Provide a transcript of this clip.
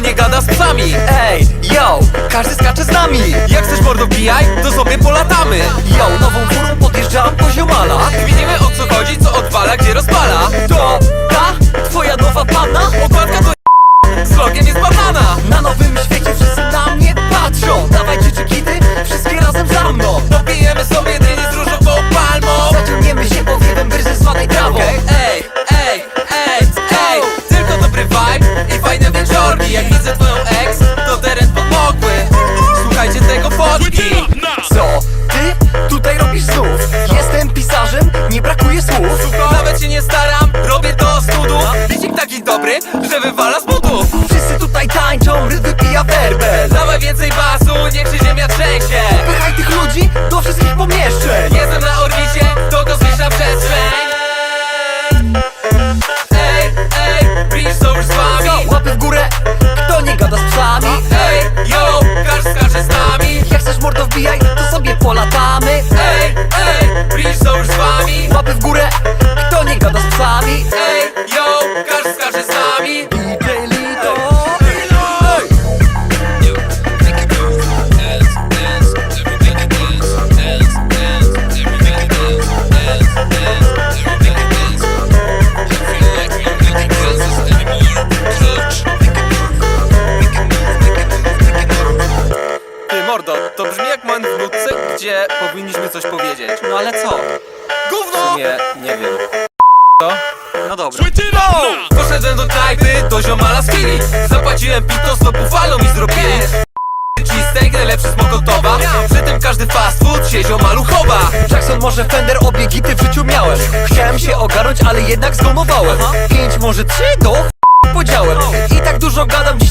nie gada z psami Ej! Werbel Dawaj więcej basu, niech się ziemia trzęsie. Pychaj tych ludzi do wszystkich pomieszczeń. Jestem na orbicie, to kosmiczna przestrzeń. Ej, ej, bridge już z wami. Łapy w górę, kto nie gada z psami? Ej, yo, każdy skacze z nami. Jak chcesz mordo wbijaj, to sobie polatamy. Ej, ej, bridge już z wami. Łapy w górę, gdzie powinniśmy coś powiedzieć. No ale co? W Gówno! sumie nie wiem. Co? No dobra Poszedłem do knajpy, do ziomala z Kili Zapłaciłem pito, z bufalą mi zrobili Cheesesteak, najlepszy z Mokotowa Przy tym każdy fast food się ziomalu chowa Jackson może Fender, obie gity w życiu miałem Chciałem się ogarnąć, ale jednak zgumowałem Pięć, może trzy, do ch- podziałem I tak dużo gadam, dziś